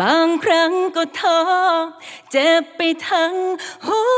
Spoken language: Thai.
บางครั้งก็ท้อเจ็บไปทั้งหัว